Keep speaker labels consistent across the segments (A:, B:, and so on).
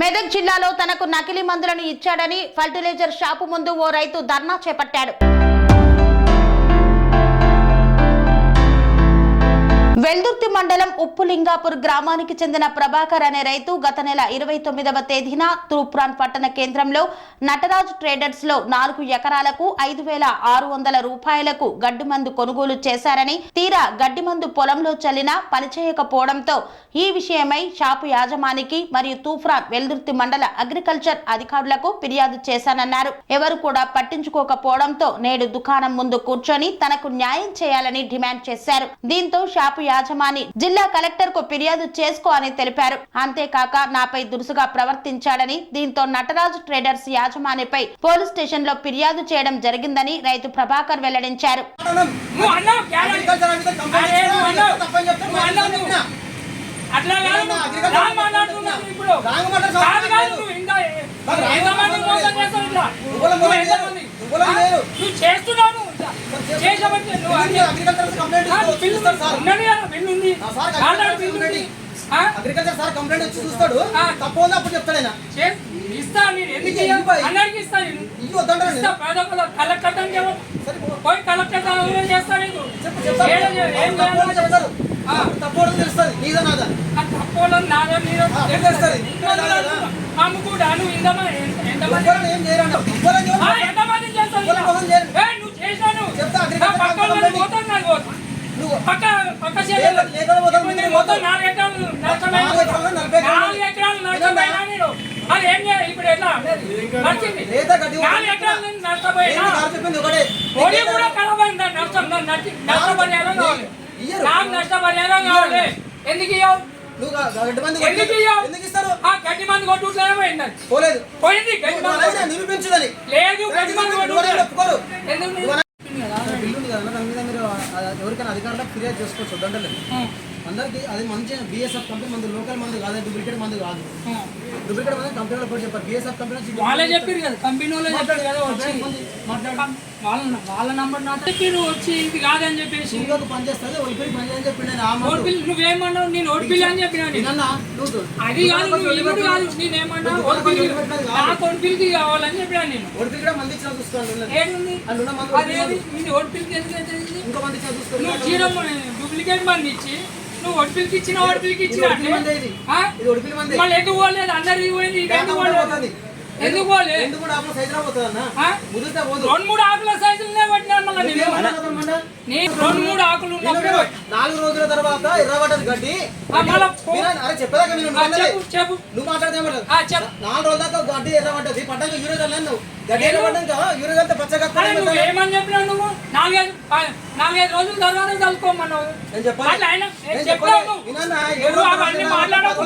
A: మెదక్ జిల్లాలో తనకు నకిలీ మందులను ఇచ్చాడని ఫర్టిలైజర్ షాపు ముందు ఓ రైతు ధర్నా చేపట్టాడు. వెల్దుర్తి మండలం ఉప్పులింగాపూర్ గ్రామానికి చెందిన ప్రభాకర్ అనే రైతు గత నెల ఇరవై తొమ్మిదవ తేదీన తూప్రాన్ పట్టణ కేంద్రంలో నటరాజ్ ట్రేడర్స్లో నాలుగు ఎకరాలకు ఐదు వేల ఆరు వందల రూపాయలకు గడ్డి మందు కొనుగోలు చేశారని తీరా గడ్డి మందు పొలంలో చల్లిన పనిచేయకపోవడంతో ఈ విషయమై షాపు యాజమానికి మరియు తూఫ్రాన్ వెల్దుర్తి మండల అగ్రికల్చర్ అధికారులకు ఫిర్యాదు చేశానన్నారు. ఎవరు కూడా పట్టించుకోకపోవడంతో నేడు దుకాణం ముందు కూర్చొని తనకు న్యాయం చేయాలని డిమాండ్ చేశారు. దీంతో షాపు యాజమాని జిల్లా కలెక్టర్కు ఫిర్యాదు చేసుకో అని తెలిపారు. అంతేకాక నాపై దురుసుగా ప్రవర్తించాడని దీంతో నటరాజు ట్రేడర్స్ యాజమానిపై పోలీస్ స్టేషన్లో ఫిర్యాదు చేయడం జరిగిందని రైతు ప్రభాకర్ వెల్లడించారు.
B: అట్లా ఇప్పుడు చేస్తున్నావు చేసావంటే నువ్వు అన్ని-
C: అగ్రికల్చర్ కంప్లైంట్ సార్.
B: ఉన్నది కదా, బిల్లు ఉంది మాట్లాడు,
C: అగ్రికల్చర్
B: ఉంది.
C: సార్ కంప్లైంట్ వచ్చి చూస్తాడు. తప్పు అప్పుడు చెప్తాడు ఆయన
B: ఇస్తా నేను ఎందుకు?
C: ఇవ్వాలి.
B: అందరికీ ఇస్తా నేను
C: ఇవి వద్దంటాడు
B: ఇస్తా పేద కలెక్టర్ అని చెప్పు. పోయి కలెక్టర్ చేస్తా నీకు
C: చెప్పు
B: చేయాలి?
C: చెప్తారు ఉందో తెలుస్తుంది నీదా నాదా
B: ఆ తప్పోళ్ళని నాదో నీదో
C: ఆ, తెలుస్తుంది.
B: అమ్ముకుంటా నువ్వు ఇంతమంది ఎంతమంది
C: ఎవ్వరు ఏం చేయరండి ఎవ్వరు
B: ఆ, ఎంతమంది చేస్తావు
C: ఎవరు మోసం చేయరు.
B: ఏ, నువ్వు చేసినావు
C: చెప్తా,
B: నా
C: అగ్రికల్చర్
B: పక్క వాళ్ళని
C: కంప్లైంట్
B: పోతాను నాకు పోతా.
C: నువ్వు
B: పక్క పక్క
C: లేక-
B: చేయాలి
C: లేక పోతాను,
B: ఇప్పుడు నేను
C: నేను
B: మొత్తం
C: పోతాను.
B: నాలుగు ఎకరాలు నష్టపోయినా నేను ఏం చేయాలి ఇప్పుడు ఎట్లా నాలుగు ఎకరాలు నేను నష్టపోయినా కూడా నష్టం నా నష్టపరిహారం కావాలి నాకు నష్టపరిహారం కావాలి ఎందుకు ఇవ్వవు
C: గడ్డి మంది
B: ఆ
C: పోలేదు
B: పోయింది గడ్డి మంది
C: నిరూపించదని
B: లేదు గడ్డి మంది కొట్టుకుంటే
C: అలాగే ఒప్పుకోరు
B: ఎందుకు
C: నువ్వు అలా- బిల్లు ఉంది కదా దాని మీద మీరు ఆ, ఎవరికైనా అధికారులకు ఫిర్యాదు చేసుకోవచ్చు. దండలేదు అందరికి అది మంచి బిఎస్ఎఫ్ కంపెనీ మంది లోకల్ మంది కాదు డూప్లికేట్ మంది కాదు. డూప్లికేట్ మంది కంపెనీలో కూడా చెప్పారు. బిఎస్ఎఫ్ కంపెనీ
B: వాళ్ళే చెప్పారు కదా కంపెనీ వాళ్ళే చెప్పారు కదా వాళ్ళ వాళ్ళ నంబర్ నా చెప్పారు వచ్చి ఇది కాదని చెప్పేసి.
C: ఇంకొక పని చేస్తుంది ఒలిపిడి పని చేయని చెప్పి
B: బిల్ నువ్వేమన్నావు? నేను బిల్ అని చెప్పినా?
C: నువ్వు
B: అది కాదు నువ్వు కాదు. నేనేమన్నా బిల్ నాకు ఓట్ బిల్కి కావాలని చెప్పినా నేను.
C: ఒలిపిడి కూడా మంది ఇచ్చిన
B: ఏడుంది అదేది? ఓట్ బిల్కి ఎందుకు?
C: ఇంకో మంది ఇచ్చిన
B: నువ్వు జీరో డూప్లికేట్ మంది ఇచ్చి నువ్వు బిల్కి ఇచ్చిన బిల్కి ఇచ్చిన మళ్ళీ ఎందుకు పోలేదు? అందరికి పోయింది ఎందుకు పోలేదు ఎందుకు
C: కూడా సైజులో? ముదిరితే పోదు.
B: రెండు మూడు ఆకుల సైజులనే పట్టినాను మళ్ళీ నేను.
C: ఏమన్నా?
B: నీ రెండు మూడు ఆకులు ఉన్నప్పుడు
C: నాలుగు రోజుల తర్వాత ఎర్రబడ్డది గడ్డి
B: ఆ, మళ్ళా పో-
C: వినండి, అరే చెప్పేదాకా నేను
B: ఆ, చెప్పు చెప్పు.
C: నువ్వు మాట్లాడితే ఏమంటారు?
B: ఆ, చెప్పు.
C: నాలుగు రోజుల దాకా గడ్డి ఎర్రబడ్డది పడ్డాక యూరియా చల్లాను నువ్వు. గడ్డి ఎర్రబడ్డాక యూరియా చల్లితే పచ్చగా
B: నువ్వు ఏమని చెప్పినావు నువ్వు? నాలుగైదు నాలుగైదు రోజుల తర్వాత చదువుకోమన్నావు
C: నేను చెప్పాలి.
B: అట్లా అయినా. నువ్వు. నువ్వు అవన్నీ మాట్లాడకు.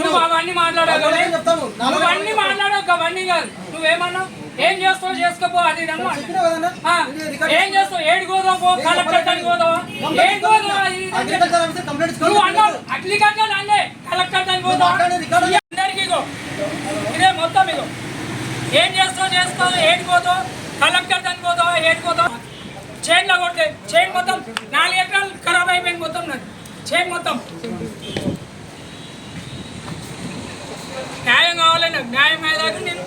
B: నువ్వు అవన్నీ మాట్లాడకు.
C: నాలుగు
B: అన్ని కాదు. నువ్వేమన్నావు ఏం చేస్తావు చేసుకోపో అది ఏం చేస్తావు? ఏడు గోదాం పో కలెక్టర్ పోదావా ఏం గోదాం అది ఇది అని చెప్పి.
C: అగ్రికల్చర్ ఆఫీసర్ కంప్లైంట్
B: నువ్వు. అన్నావు అగ్రికల్చర్ అన్నే కలెక్టర్ దానికి పోదావా అందరికీ ఇదే మొత్తం ఇగో. ఏం చేస్తావు చేసుకోవాలి ఏడుకోదావు కలెక్టర్ దానికి పోదావా ఏడుకోదావు చైన్లో కొడితే చైన్ మొత్తం నాలుగు ఎకరాలు ఖరాబ్ అయిపోయింది మొత్తం నాది. చైన్ మొత్తం. న్యాయం కావాలి న్యాయం అయ్యేదాకా నేను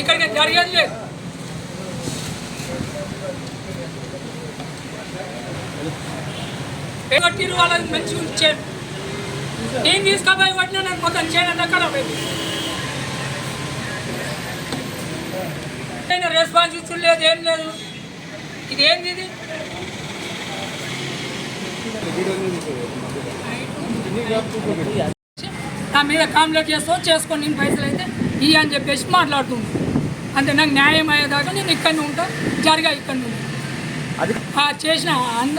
B: ఇక్కడికి జరిగేది లేదు కొట్టిరు వాళ్ళని మంచి ఉంచారు నేను తీసుకపోయి పట్టినా నాకు మొత్తం చేయనంత ఖరాబ్ నేను రెస్పాన్స్ ఇచ్చులేదు ఏం లేదు. ఇది ఏంది ఇది? మీద కాంప్లైంట్ చేస్తావు చేసుకొని నేను పైసలు అయితే ఇవి అని చెప్పేసి మాట్లాడుతుంది. అంతే నాకు న్యాయం అయ్యేదాకా నేను ఇక్కడనే ఉంటా జరిగా ఇక్కడ నుండి ఆ, చేసిన అంద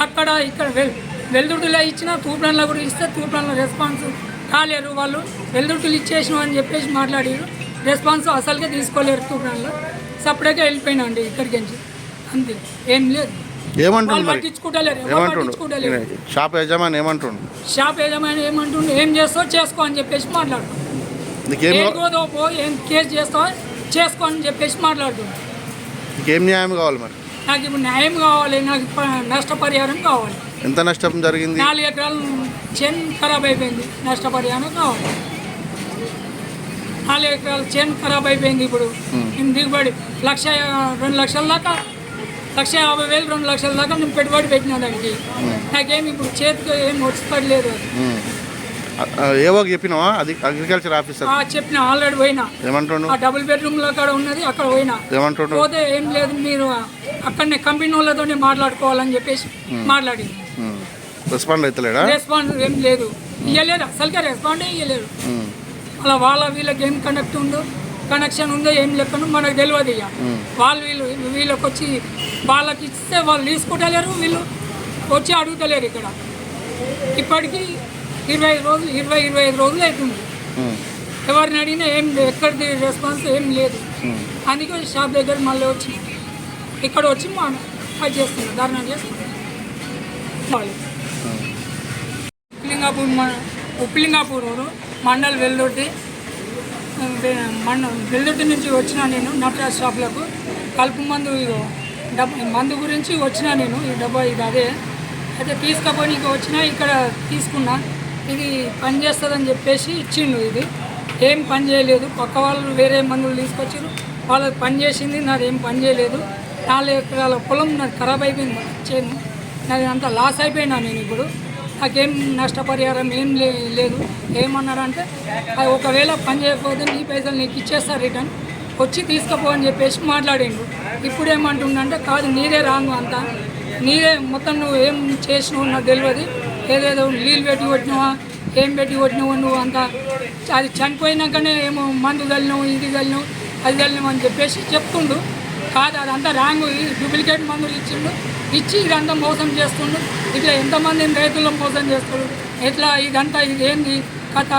B: అక్కడ ఇక్కడ వెల్ వెల్దుర్తిలో ఇచ్చిన తూప్రాన్లో కూడా ఇస్తే తూప్రాన్లో రెస్పాన్స్ కాలేరు వాళ్ళు. వెల్దుర్తిలు ఇచ్చేసిన అని చెప్పేసి మాట్లాడారు. రెస్పాన్స్ అసలుగా తీసుకోలేరు తూప్రాన్లో సపరేట్గా వెళ్ళిపోయినా అండి ఇక్కడికి అంతే. ఏం లేదు.
D: ఏమంటుండు షాప్ యజమాని ఏమంటుండు?
B: షాప్ యజమాని ఏమంటుండే? ఏం చేస్తావు? చేసుకో అని చెప్పేసి మాట్లాడుతుంది
D: నీకేం
B: ఏం గోదో పో ఏం కేసు చేస్తావో? చేసుకో అని చెప్పేసి మాట్లాడుతుంది
D: నీకేం న్యాయం కావాలి మరి?
B: నాకు ఇప్పుడు న్యాయం కావాలి నాకు నష్టపరిహారం కావాలి.
D: ఎంత నష్టం జరిగింది?
B: నాలుగు ఎకరాలు చెన్ ఖరాబ్ అయిపోయింది నష్టపరిహారం కావాలి. నాలుగు ఎకరాల చేను ఖరాబ్ అయిపోయింది ఇప్పుడు. దిగుబడి లక్ష రెండు లక్షల దాకా లక్ష యాభై వేలు రెండు లక్షల దాకా నేను పెట్టుబడి పెట్టిన దానికి. నాకేం ఇప్పుడు చేతికి ఏం వచ్చి అది
D: ఉమ్. ఆ, ఆ, ఏవో చెప్పినావా? అది అగ్రికల్చర్ ఆఫీసర్
B: చెప్పిన ఆల్రెడీ పోయినా.
D: ఏమంటుండు?
B: ఆ డబుల్ బెడ్రూమ్లో అక్కడ ఉన్నది అక్కడ పోయినా.
D: ఏమంటుండు?
B: పోతే ఏం లేదు మీరు అక్కడనే కంపెనీ వాళ్ళతోనే మాట్లాడుకోవాలని చెప్పేసి మాట్లాడింది
D: ఉమ్. రెస్పాండ్ అవుతలేడా
B: రెస్పాన్స్ ఏం లేదు. ఇవ్వలేదు అసలుకే రెస్పాండ్
D: ఉమ్.
B: అలా వాళ్ళ వీళ్ళకి ఏం కనెక్ట్ ఉందో కనెక్షన్ ఉందో ఏం లెక్కను మనకు తెలియదు ఇక. వాళ్ళు వీళ్ళు వీళ్ళకి వచ్చి వాళ్ళకి ఇస్తే వాళ్ళు తీసుకుంటలేరు వీళ్ళు వచ్చి అడుగుతలేరు ఇక్కడ. ఇప్పటికీ ఇరవై ఐదు రోజులు ఇరవై ఇరవై ఐదు రోజులు అవుతుంది. ఎవరిని అడిగినా ఏం లేదు ఎక్కడిది రెస్పాన్స్ ఏం లేదు. అందుకే షాప్ దగ్గర మళ్ళీ వచ్చి ఇక్కడ వచ్చి మా అది చేస్తున్నారు ధర్నా చేస్తున్నారు వాళ్ళు. ఉప్లింగాపూర్ మ- ఉప్లింగాపూర్ ఊరు మండల్ వెల్లుర్తి మన వెల్లుర్తి నుంచి వచ్చిన నేను నటరాజ్ షాప్లకు కలుపు మందు మందు గురించి వచ్చిన నేను ఈ డబ్బా ఇది అదే. అయితే తీసుకపోనీకి వచ్చిన ఇక్కడ తీసుకున్నా. ఇది పని చేస్తుందని చెప్పేసి ఇచ్చిండు ఇది. ఏం పని చేయలేదు. పక్క వాళ్ళు వేరే మందులు తీసుకొచ్చారు వాళ్ళకి పని చేసింది నాది ఏం పని చేయలేదు. నాలుగు ఎకరాల పొలం నాకు ఖరాబ్ అయిపోయింది మొత్తం చేను నాది లాస్ అయిపోయినా నేను ఇప్పుడు. నాకేం నష్టపరిహారం ఏం లేదు. ఏమన్నారంటే అది ఒకవేళ పని చేయకపోతే నీ పైసలు నీకు ఇచ్చేస్తా రిటర్న్. వచ్చి తీసుకుపో అని చెప్పేసి మాట్లాడిండు. ఇప్పుడు ఏమంటుండంటే కాదు నీదే రాను అంతా. నీదే మొత్తం నువ్వు ఏం చేసినావు నాకు తెలియదు ఏదేదో నీళ్ళు పెట్టి కొట్టినావా? ఏం పెట్టి కొట్టినావు నువ్వు అంతా? అది చనిపోయినాకనే ఏమో మందు కలినావు ఇది కలినావు అది కలినావు అని చెప్పేసి చెప్తుండు. కాదు అదంతా ర్యాంగ్ డూప్లికేట్ మందులు ఇచ్చిండు. ఇచ్చి ఇదంతా మోసం చేస్తుండు. ఇట్లా ఎంతమంది రైతులను మోసం చేస్తుండు? ఎట్లా ఇదంతా ఇది ఏంది కథ?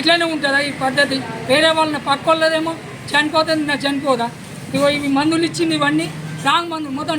B: ఇట్లనే ఉంటుందా ఈ పద్ధతి? వేరే వాళ్ళని పక్క వాళ్ళదేమో చనిపోతుంది నా చనిపోదా? ఇగో ఇవి మందులు ఇచ్చింది ఇవన్నీ. రాంగ్ మందులు మొత్తం